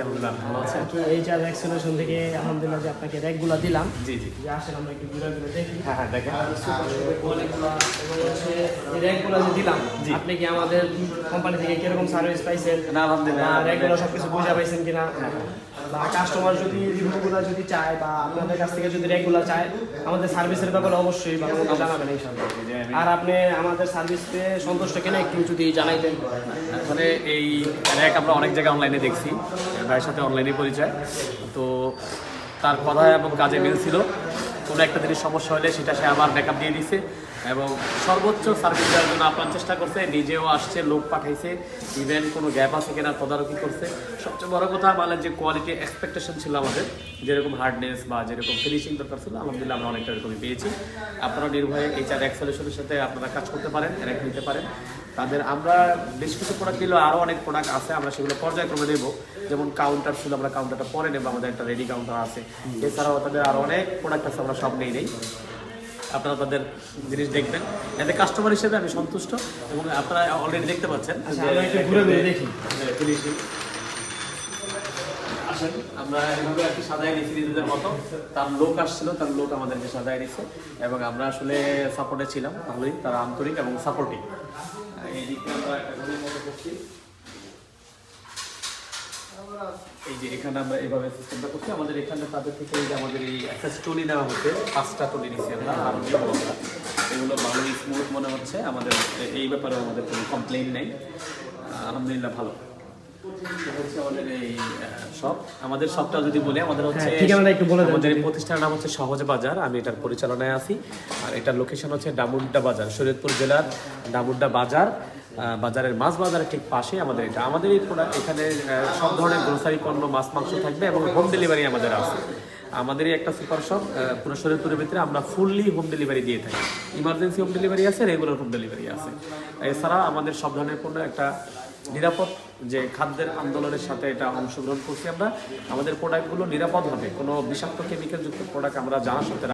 আলহামদুলিল্লাহ ভালো আছেন কি এই চার ভ্যাকসিনেশন থেকে আলহামদুলিল্লাহ যে আপনাকে র্যাকগুলো দিলাম জি জি। যে আসেন আমরা একটু ঘুরে ঘুরে দেখি। হ্যাঁ হ্যাঁ দেখেন। র্যাকগুলো যে দিলাম আপনি কি আমাদের কোম্পানি থেকে কীরকম সার্ভিস পাইছেন? না আলহামদুলিল্লাহ র্যাকগুলো সবকিছু বুঝা পাইছেন কিনা? বা কাস্টমার যদি রিভিউগুলো যদি চায় বা আপনাদের কাছ থেকে যদি র্যাকগুলো চায় আমাদের সার্ভিসের ব্যাপারে অবশ্যই জানাবেন ইনশাআল্লাহ। আর আপনি আমাদের সার্ভিস সন্তুষ্ট কিনা একটু যদি জানাইতেন। আসলে এই র্যাক আমরা অনেক জায়গায় অনলাইনে দেখছি। ভাইয়ের সাথে অনলাইনে পরিচয়। তো তার কথা এবং কাজে মিল ছিল। কোনো একটা জিনিস সমস্যা হলে সেটা সে আবার ব্যাকআপ দিয়ে দিছে এবং সর্বোচ্চ সার্ভিস দেওয়ার জন্য আপনার চেষ্টা করছে, নিজেও আসছে, লোক পাঠাইছে ইভেন কোনো গ্যাপ আছে কিনা তদারকি করছে। সবচেয়ে বড় কথা মালের যে কোয়ালিটি এক্সপেকটেশন ছিল আমাদের। যেরকম হার্ডনেস বা যেরকম ফিনিশিং দরকার ছিল, আলহামদুলিল্লাহ আমরা অনেকটা এরকমই পেয়েছি। আপনারা নির্ভয়ে এই চার এক্সেলেশনের সাথে আপনারা কাজ করতে পারেন র্যাক নিতে পারেন। তাদের আমরা বেশ কিছু প্রোডাক্ট দিলেও আরও অনেক প্রোডাক্ট আছে আমরা সেগুলো পর্যায়ক্রমে দেবো। যেমন কাউন্টার ছিল আমরা কাউন্টারটা পরে নেব আমাদের একটা রেডি কাউন্টার আছে। এছাড়াও তাদের আরও অনেক প্রোডাক্ট আছে আমরা সব নেই নেই। আপনারা তাদের জিনিস দেখবেন। এতে কাস্টমার হিসেবে আমি সন্তুষ্ট এবং আপনারা অলরেডি দেখতে পাচ্ছেন আচ্ছা, আসেন আমরা এভাবে আর কি সাজাই নিয়েছি নিজেদের মতো। তার লোক আসছিল তার লোক আমাদেরকে সাজাই নিচ্ছে এবং আমরা আসলে সাপোর্টে ছিলাম ভালোই। তারা আন্তরিক এবং সাপোর্টিভ আমরা এই যে এখানে আমরা এভাবে করছি, আমাদের এখানে তাদের যে আমাদের এই একটা এগুলো মনে হচ্ছে, আমাদের এই ব্যাপারে আমাদের কোনো কমপ্লেন নেই। আলহামদুলিল্লাহ ভালো। আমাদের এই শপ আমাদের শপটা যদি বলি আমাদের হচ্ছে হ্যাঁ, ঠিকানাটা একটু বলে আমাদের প্রতিষ্ঠানের নাম হচ্ছে সহজ বাজার আমি এটার পরিচালনায় আছি। আর এটার লোকেশন হচ্ছে ডামুড্ডা বাজার শরীয়তপুর জেলার ডামুড্ডা বাজার বাজারের মাছ বাজারের ঠিক পাশে আমাদের এটা। আমাদের এই এখানে সব ধরনের গ্রোসারি পণ্য মাছ মাংস থাকবে এবং হোম ডেলিভারি আমাদের আছে। আমাদের এই একটা সুপার শপ পুরো শরীরপুরের ভিতরে আমরা ফুললি হোম ডেলিভারি দিয়ে থাকি। ইমার্জেন্সি হোম ডেলিভারি আছে রেগুলার হোম ডেলিভারি আছে। এছাড়া আমাদের সব ধরনের পণ্য একটা নিরাপদ যে খাদ্যের আন্দোলনের সাথে এটা অংশগ্রহণ করছি আমরা। আমাদের প্রোডাক্টগুলো নিরাপদ হবে। কোনো বিষাক্ত কেমিক্যাল যুক্ত প্রোডাক্ট আমরা জানা সত্ত্বে